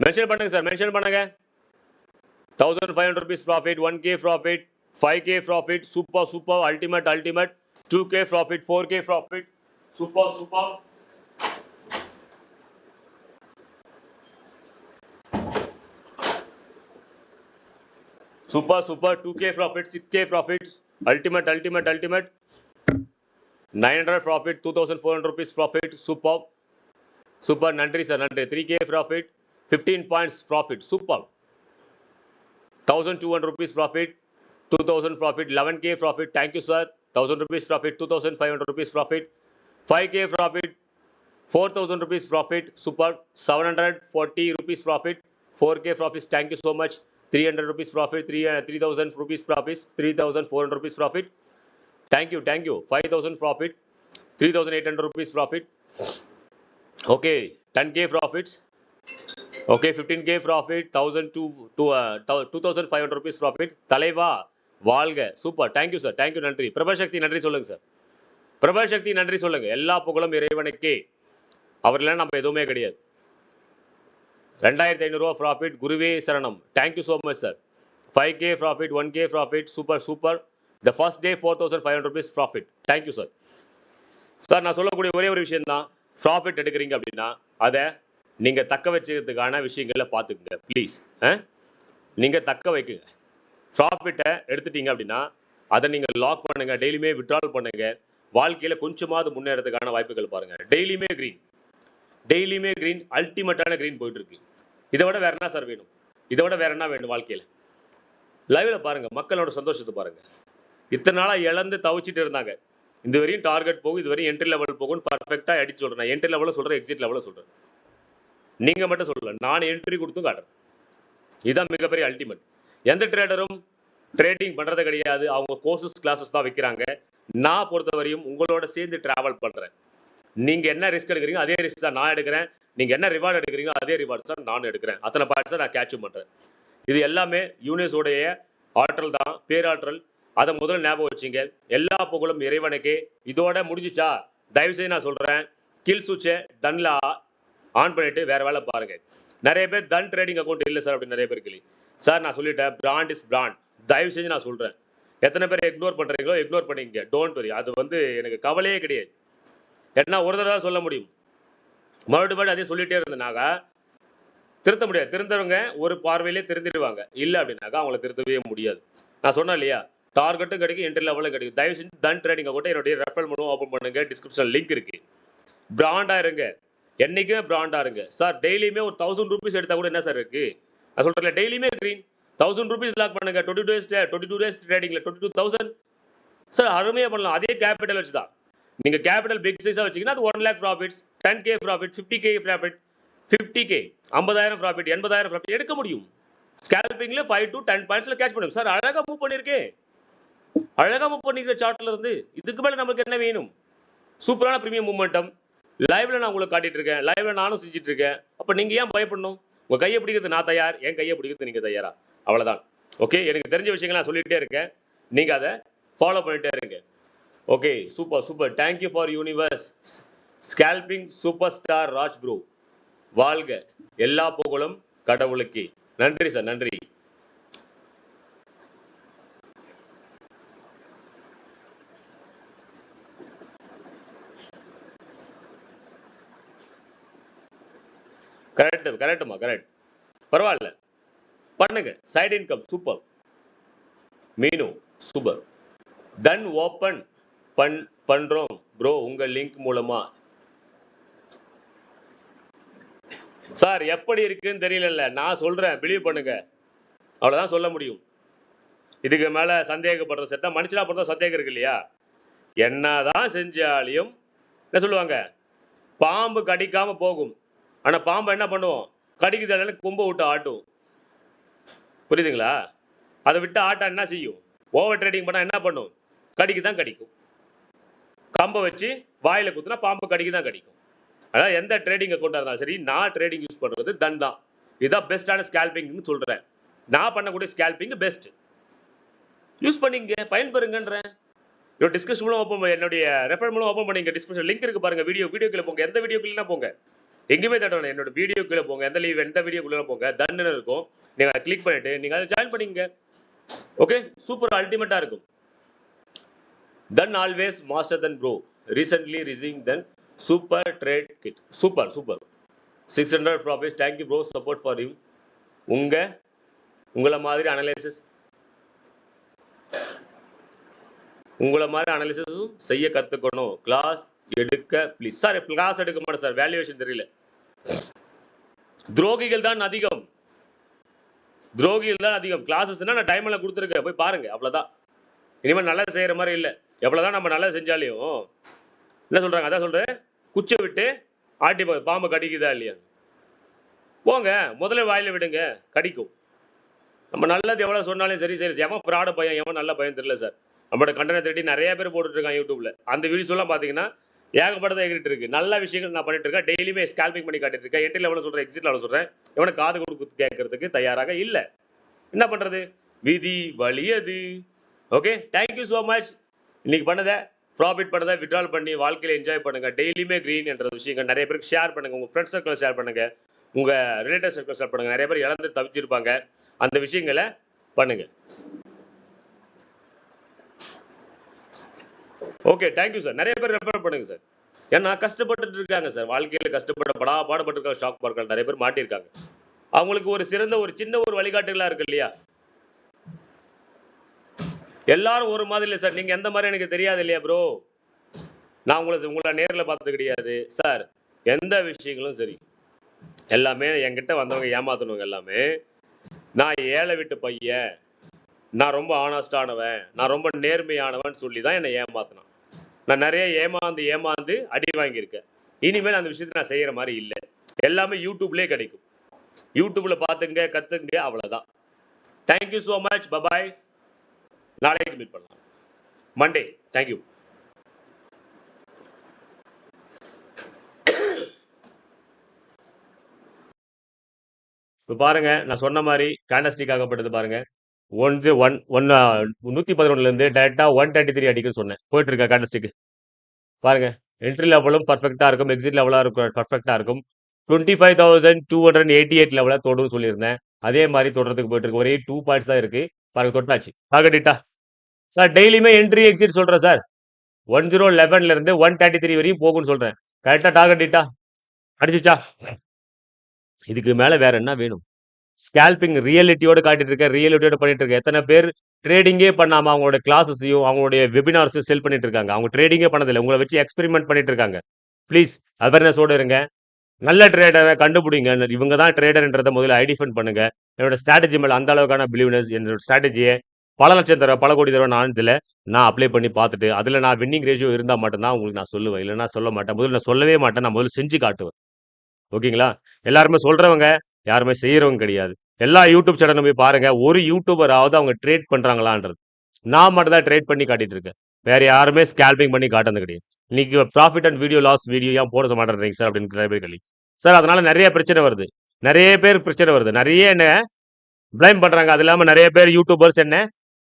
Mention பண்ணுங்க sir mention பண்ணுங்க thousand five hundred rupees profit one K profit five K profit super super ultimate ultimate two K profit four K profit super super super super two K profit six K profit ultimate ultimate ultimate nine hundred profit two thousand four hundred rupees profit super super नंट्री sir नंट्री three K profit 15 points profit. super. 1200 rupees profit, 2000 profit, 11k profit. Thank you, sir. 1000 rupees profit, 2500 rupees profit, 5k profit, 4000 rupees profit. super. 740 rupees profit, 4k profit. Thank you so much. 300 rupees profit, 3000 uh, rupees profit, 3400 rupees profit. Thank you, thank you. 5000 profit, 3800 rupees profit. Okay, 10k profits, okay K fifteen K profit thousand two two two thousand five hundred rupees profit தலைவா வாழ்க. Super thank you sir thank you நன்றி. பிரபசக்தி நன்றி சொல்லுங்க sir பிரபசக்தி நன்றி சொல்லுங்க. எல்லா புகழும் இறைவனுக்கே. அவர் இல்லைன்னா நம்ம எதுவுமே கிடையாது. ரெண்டாயிரத்தி ஐநூறுரூவா ப்ராஃபிட் குருவே சரணம். Thank you so much sir five K profit one K profit super super the first day four thousand five hundred rupees profit thank you sir sir நான் சொல்லக்கூடிய ஒரே ஒரு விஷயம் தான் ப்ராஃபிட் எடுக்கிறீங்க அப்படின்னா அதை நீங்கள் தக்க வச்சுக்கிறதுக்கான விஷயங்களை பார்த்துக்குங்க ப்ளீஸ் நீங்கள் தக்க வைக்குங்க ப்ராஃபிட்டை எடுத்துட்டீங்க அப்படின்னா அதை நீங்கள் லாக் பண்ணுங்க டெய்லியுமே விட்ரால் பண்ணுங்க. வாழ்க்கையில் கொஞ்சமாவது முன்னேறதுக்கான வாய்ப்புகள் பாருங்க. டெய்லியுமே க்ரீன் டெய்லியுமே க்ரீன் அல்டிமேட்டான க்ரீன் போயிட்டு இருக்கு இதை விட வேற என்ன சார் வேணும்? இதை விட வேற என்ன வேணும் வாழ்க்கையில்? லைவ்ல பாருங்க மக்களோட சந்தோஷத்தை பாருங்க. இத்தனை நாளாக இழந்து தவிச்சிட்டு இருந்தாங்க. இந்த வரையும் டார்கெட் போகும் இது வரையும் என்ட்ரி லெவல் போகும்னு பர்ஃபெக்டாக அடிச்சு சொல்றேன். என்ட்ரி லெவலில் சொல்கிறேன் எக்ஸிட் லெவலில் சொல்கிறேன் நீங்க மட்டும் சொல்லல நான் என்ட்ரி கொடுத்தும் காட்டுறேன். இதுதான் மிகப்பெரிய அல்டிமேட் எந்த ட்ரேடரும் ட்ரேடிங் பண்றது கிடையாது. அவங்க கோர்சஸ் கிளாஸஸ் தான் வைக்கிறாங்க. நான் பொறுத்தவரையும் உங்களோட சேர்ந்து டிராவல் பண்றேன். நீங்க என்ன ரிஸ்க் எடுக்கிறீங்க அதே ரிஸ்க் தான் நான் எடுக்கிறேன். நீங்க என்ன ரிவார்டு எடுக்கிறீங்க அதே ரிவார்ட்ஸ் தான் நான் எடுக்கிறேன். அத்தனை பார்ட்ஸை நான் கேட்சும் பண்றேன். இது எல்லாமே யூனிஸோடைய ஆற்றல் தான் பேராற்றல். அதை முதல்ல ஞாபகம் வச்சுங்க. எல்லா புகழும் இறைவனுக்கு. இதோட முடிஞ்சுச்சா? தயவு செய்து நான் சொல்றேன். கில் சுச்சே தன்லா ஆன் பண்ணிட்டு வேற வேலை பாருங்க. நிறைய பேர் தன் ட்ரேடிங் அக்கௌண்ட் இல்லை சார் அப்படின்னு நிறைய பேர் கேள்வி. சார் நான் சொல்லிட்டேன் பிராண்ட் இஸ் பிராண்ட் தயவு செஞ்சு நான் சொல்றேன். எத்தனை பேர் இக்னோர் பண்றீங்களோ இக்னோர் பண்ணிங்க டோன்ட் வரி அது வந்து எனக்கு கவலையே கிடையாது. ஏன்னா ஒரு தடவை தான் சொல்ல முடியும். மறுபடியும் மறுபடியும் அதே சொல்லிட்டே இருந்தனாக்கா திருத்த முடியாது. திருந்தவங்க ஒரு பார்வையிலே திருந்திடுவாங்க. இல்லை அப்படின்னாக்கா அவங்கள திருத்தவே முடியாது. நான் சொன்னேன் இல்லையா? டார்கெட்டும் கிடைக்கும் என்ட்ரி லெவலும் கிடைக்கும். தயவு செஞ்சு தன் ட்ரேடிங் அக்கௌண்ட் என்னுடைய ரெஃபரல் மூலம் ஓப்பன் பண்ணுங்க. டிஸ்கிரிப்ஷன் லிங்க் இருக்கு. பிராண்டாக இருங்க. என்றைக்குமே பிராண்டாக இருங்க. சார் டெய்லியுமே ஒரு தௌசண்ட் ருபீஸ் எடுத்தால் கூட என்ன சார் இருக்குது நான் சொல்கிறேன் டெய்லியுமே க்ரீன் தௌசண்ட் ருபீஸ் லாக் பண்ணுங்க. Twenty two days twenty two days ட்ரேடிங்கில் twenty two thousand sir அருமையாக பண்ணலாம். அதே கேபிட்டல் வச்சு தான் நீங்கள் கேபிட்டல் பிக் சைஸாக வச்சிங்கன்னா அது one lakh profits ten K profit fifty K profit fifty K ஐம்பதாயிரம் ப்ராஃபிட் எண்பதாயிரம் ப்ராஃபிட் எடுக்க முடியும். ஸ்கேல்பிங்கில் ஃபைவ் டு டென் பாயிண்ட்ஸில் கேட்ச் பண்ணும் சார் அழகாக மூவ் பண்ணியிருக்கேன் அழகாக மூவ் பண்ணிக்கிற சார்ட்ல இருந்து இதுக்கு மேலே நம்மளுக்கு என்ன வேணும்? சூப்பரான ப்ரீமியம் மூமெண்டம் லைவ்ல நான் உங்களுக்கு காட்டிட்டு இருக்கேன் லைவ்ல நானும் செஞ்சுட்டு இருக்கேன் அப்ப நீங்க ஏன் பயப்படணும்? உங்க கையை பிடிக்கிறது நான் தயார் என் கையை பிடிக்கிறது நீங்க தயாரா? அவ்வளவுதான். ஓகே எனக்கு தெரிஞ்ச விஷயங்கள் நான் சொல்லிட்டே இருக்கேன். நீங்க அதை ஃபாலோ பண்ணிட்டே இருங்க. Okay super super thank you for universe scalping super star Raj bro வாழ்க. எல்லா புகழும் கடவுளுக்கு. நன்றி சார் நன்றி கரெக்ட் கரெக்டுமா கரெக்ட். பரவாயில்ல. பண்ணுங்க. Side income super Meenu super Dhan open பண் பண்றோம். ப்ரோ உங்க லிங்க் மூலமா. சார் எப்படி இருக்குன்னு தெரியல நான் சொல்றேன். பிலீவ் பண்ணுங்க. அவ்வளவுதான் சொல்ல முடியும். இதுக்கு மேல சந்தேகப்படுற செத்த மனுஷனா பொறுத்த சந்தேகம் இருக்கு இல்லையா? என்னதான் செஞ்சாலையும் என்ன சொல்லுவாங்க? பாம்பு கடிக்காம போகும். ஆனா பாம்பு என்ன பண்ணுவோம்? கடிக்குது கும்ப விட்டு ஆட்டும். புரியுதுங்களா? அதை விட்டு ஆட்டா என்ன செய்யும்? ஓவர் ட்ரேடிங் பண்ணா என்ன பண்ணும்? கடிக்கு தான் கடிக்கும். கம்பை வச்சு வாயில குத்துனா பாம்பு கடிக்கு தான் கடிக்கும். அதாவது எந்த ட்ரேடிங் அக்கௌண்டாக இருந்தாலும் சரி நான் ட்ரேடிங் யூஸ் பண்ணுறது தன். தான் இதுதான் பெஸ்ட்டான ஸ்கேல்பிங்னு சொல்றேன். நான் பண்ணக்கூடிய ஸ்கேல்பிங் பெஸ்ட் யூஸ் பண்ணிங்க பயன்பெறுங்கன்றேன் என்னோட டிஸ்கஷன் மூலம் ஓப்பன் என்னுடைய ரெஃபர் மூலம் ஓப்பன் பண்ணிங்க டிஸ்கஷன் லிங்க் இருக்கு பாருங்க வீடியோ வீடியோக்குள்ள போங்க. எந்த வீடியோக்குள்ளா போங்க. எங்கேயுமே தட்டணும் என்னோட வீடியோக்குள்ளே போங்க. எந்த லீவ் எந்த வீடியோக்குள்ளே போங்க. தன்னு இருக்கும். நீங்கள் அதை கிளிக் பண்ணிட்டு நீங்கள் அதை ஜாயின் பண்ணிங்க ஓகே சூப்பர் அல்டிமேட்டாக இருக்கும். Dhan always master Dhan bro recently receive Dhan super trade kit super super six hundred profit thank you bro support for you உங்கள் உங்களை மாதிரி அனலைசிஸ் உங்களை மாதிரி அனலிசிஸும் செய்ய கற்றுக்கணும் கிளாஸ் எடுக்க ப்ளீஸ் சார் கிளாஸ் எடுக்க மாட்டேன் சார் வேல்யூவேஷன் தெரியல. துரோகிகள் தான் அதிகம். துரோகிகள் தான் அதிகம். கிளாஸஸ்னா நான் டைம்ல கொடுத்துருக்கேன். போய் பாருங்க. அவ்வளோதான் இனிமேல் நல்லா செய்கிற மாதிரி இல்லை. எவ்வளோதான் நம்ம நல்லா செஞ்சாலையும் என்ன சொல்கிறாங்க அதான் சொல்கிறேன் குச்சை விட்டு ஆட்டி பாம்பு கடிக்குதா இல்லையா? போங்க. முதல்ல வாயில விடுங்க. கடிக்கும். நம்ம நல்லது எவ்வளோ சொன்னாலும் சரி சரி. எவன் ஃப்ராட பையன் எவன் நல்ல பையன் தெரியல சார் நம்மளோட கண்டனத்தை தேடி நிறைய பேர் போட்டுட்டு இருக்காங்க யூடியூப்ல அந்த வீடியோஸ்லாம் பார்த்தீங்கன்னா ஏகப்பட்டதை எங்கிட்டு இருக்கு. நல்ல விஷயங்கள் நான் பண்ணிட்டு இருக்கேன். டெய்லியுமே ஸ்கால்பிங் பண்ணி காட்டிட்டு இருக்கேன். என்ட்ரில் எவ்வளோ சொல்கிறேன் எக்ஸிட்ல எவ்வளோ சொல்கிறேன் எவனை காது கொடுத்து கேட்கறதுக்கு தயாராக இல்லை. என்ன பண்ணுறது விதி வலியது. Okay thank you so much இன்னைக்கு பண்ணதை ப்ராஃபிட் பண்ணதை விட்ரால் பண்ணி வாழ்க்கையில என்ஜாய் பண்ணுங்க. டெய்லியுமே க்ரீன் என்ற விஷயங்கள் நிறைய பேருக்கு ஷேர் பண்ணுங்க. உங்க ஃப்ரெண்ட்ஸ் சர்க்கிள் ஷேர் பண்ணுங்க. உங்க ரிலேட்டிவ் சர்க்கிள் ஷேர் பண்ணுங்க. நிறைய பேர் இழந்து தவிச்சிருப்பாங்க. அந்த விஷயங்களை பண்ணுங்க. ஓகே தேங்க்யூ சார் நிறைய பேர் ரெஃபர் பண்ணுங்க சார் ஏன்னா கஷ்டப்பட்டுட்டு இருக்காங்க சார் வாழ்க்கையில் கஷ்டப்பட்ட படா பாடுபட்டிருக்காங்க ஷாக் மார்க்கெட் நிறைய பேர் மாட்டியிருக்காங்க. அவங்களுக்கு ஒரு சிறந்த ஒரு சின்ன ஒரு வழிகாட்டுகளா இருக்கு இல்லையா? எல்லாரும் ஒரு மாதிரி இல்லை சார் நீங்க எந்த மாதிரி எனக்கு தெரியாது இல்லையா ப்ரோ நான் உங்களை உங்களை நேரில் பார்த்தது கிடையாது சார் எந்த விஷயங்களும் சரி. எல்லாமே என்கிட்ட வந்தவங்க ஏமாத்தணுங்க எல்லாமே நான் ஏழை விட்டு பையன். நான் ரொம்ப ஆனஸ்டானவன் நான் ரொம்ப நேர்மையானவன் சொல்லி தான் என்னை ஏமாத்தினான். நான் நிறைய ஏமாந்து ஏமாந்து அடி வாங்கியிருக்கேன். இனிமேல் அந்த விஷயத்தை நான் செய்யற மாதிரி இல்லை. எல்லாமே யூடியூப்லேயே கிடைக்கும். யூடியூப்ல பார்த்துங்க கத்துங்க அவ்வளோதான் thank you so much bye bye நாளைக்கு மீட் பண்ணலாம். மண்டே தேங்க்யூ இப்போ பாருங்க நான் சொன்ன மாதிரி கேண்டஸ்டிக் ஆகப்பட்டது பாருங்க. ஒன்று ஒன் ஒன் நூற்றி பதினொன்றுலேருந்து டேரெக்டாக ஒன் தேர்ட்டி த்ரீ அடிக்குன்னு சொன்னேன். போயிட்டு இருக்கா கேண்டஸ்டிக் பாருங்க என்ட்ரி லெவலும் பர்ஃபெக்டாக இருக்கும் எக்ஸிட் லெவலாக இருக்கும் பர்ஃபெக்டாக இருக்கும். Twenty five thousand two hundred eighty eight லெவலில் தொடுன்னு சொல்லியிருந்தேன். அதே மாதிரி தொடர்றதுக்கு போயிட்டு இருக்கு ஒரே டூ பாயிண்ட்ஸ் தான் இருக்குது பாருங்க தொட்டாச்சு. ஆகட்டிட்டா சார் டெய்லியுமே என்ட்ரி எக்ஸிட் சொல்கிறேன் சார். ஒன் ஜீரோ லெவன்லேருந்து ஒன் தேர்ட்டி த்ரீ வரையும் போகும்னு சொல்கிறேன் கரெக்டாக டார்கெட் டீட்டா அடிச்சிச்சா? இதுக்கு மேலே வேற என்ன வேணும்? ஸ்கேல்பிங் ரியாலிட்டியோட காட்டிட்டு இருக்கேன் ரியாலிட்டியோட பண்ணிட்டு இருக்கேன் எத்தனை பேர் ட்ரேடிங்கே பண்ணாம அவங்களோட கிளாஸஸையும் அவங்களுடைய வெபினார்ஸையும் செல் பண்ணிட்டு இருக்காங்க அவங்க ட்ரேடிங்கே பண்ணதில்லை. உங்களை வச்சு எக்ஸ்பெரிமெண்ட் பண்ணிட்டு இருக்காங்க ப்ளீஸ் அவேர்னஸோடு இருங்க. நல்ல ட்ரேடரை கண்டுபிடிங்க. இவங்க தான் ட்ரேடர்ன்றதை முதல்ல ஐடென்டிஃபை பண்ணுங்க. என்னோட ஸ்ட்ராட்டஜி மேலே அந்த அளவுக்கான பிலீவ்னஸ் என்னோட ஸ்ட்ராட்டஜியை பல லட்சம் தடவை பல கோடி தடவை நான் இதில் நான் அப்ளை பண்ணி பார்த்துட்டு அதில் நான் வின்னிங் ரேஷியோ இருந்தால் மட்டும்தான் உங்களுக்கு நான் சொல்லுவேன். இல்லைன்னா சொல்ல மாட்டேன். முதல்ல நான் சொல்லவே மாட்டேன். நான் முதல்ல செஞ்சு காட்டுவேன். ஓகேங்களா? எல்லாருமே சொல்றவங்க யாருமே செய்கிறவங்க கிடையாது. எல்லா யூடியூப் சேனலும் போய் பாருங்கள் ஒரு யூடியூபராவது அவங்க ட்ரேட் பண்ணுறாங்களான்றது நான் மட்டும் தான் ட்ரேட் பண்ணி காட்டிட்டு இருக்கேன். வேறு யாருமே ஸ்கேல்பிங் பண்ணி காட்டுறது கிடையாது. இன்னைக்கு profit and video loss video ஏன் போட மாட்டேறீங்க சார் அப்படின்னு நிறைய பேர் கேள்வி. சார் அதனால நிறைய பிரச்சனை வருது. நிறைய பேர் பிரச்சனை வருது. நிறைய என்ன ப்ளைம் பண்றாங்க. அது இல்லாமல் நிறைய பேர் யூடியூபர்ஸ் என்ன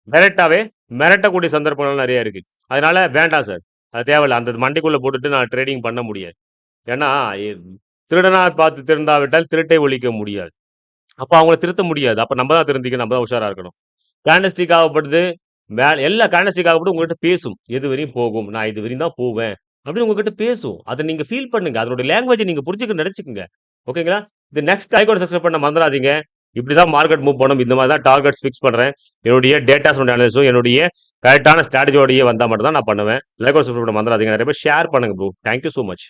மிரட்டாவே மிரட்டக்கூடிய சந்தர்ப்பங்கள் நிறைய இருக்குது அதனால வேண்டாம் சார் அது தேவையில்ல. அந்த மண்டைக்குள்ளே போட்டுட்டு நான் ட்ரேடிங் பண்ண முடியாது. ஏன்னா எ- திருடனா பார்த்து திருந்தாவிட்டால் திருட்டை ஒழிக்க முடியாது. அப்போ அவங்கள திருத்த முடியாது. அப்போ நம்ம தான் திருந்திக்கணும் நம்ம தான் உஷாராக இருக்கணும். கேண்டஸ்டிக் ஆகப்படுது எல்லா கேண்டஸ்டிக் ஆகப்பட்டு உங்ககிட்ட பேசும். எது வரையும் போகும்? நான் இது வரையும் தான் போவேன். அப்படின்னு உங்ககிட்ட பேசும். அதை நீங்கள் ஃபீல் பண்ணுங்க. அதனுடைய லாங்குவேஜ் நீங்கள் புரிஞ்சுக்க நினச்சிக்கோங்க. ஓகேங்களா இது நெக்ஸ்ட் ஐகோட் சக்ஸஸ் பண்ண மறந்துடாதீங்க. இப்படிதான் மார்க்கெட் மூவ் பண்ணும். இந்த மாதிரி தான் டார்கெட்ஸ் ஃபிக்ஸ் பண்ணுறேன் என்னுடைய டேட்டாஸ் அனலிஸும் என்னுடைய கரெக்டான ஸ்ட்ராட்டஜியோடய வந்தால் மட்டும் தான் நான் பண்ணுவேன். லைக் சப்ஸ்கிரைப் பண்ண மறந்துடாதீங்க. நிறைய பேர் ஷேர் பண்ணுங்க ப்ரோ தேங்க்யூ ஸோ மச்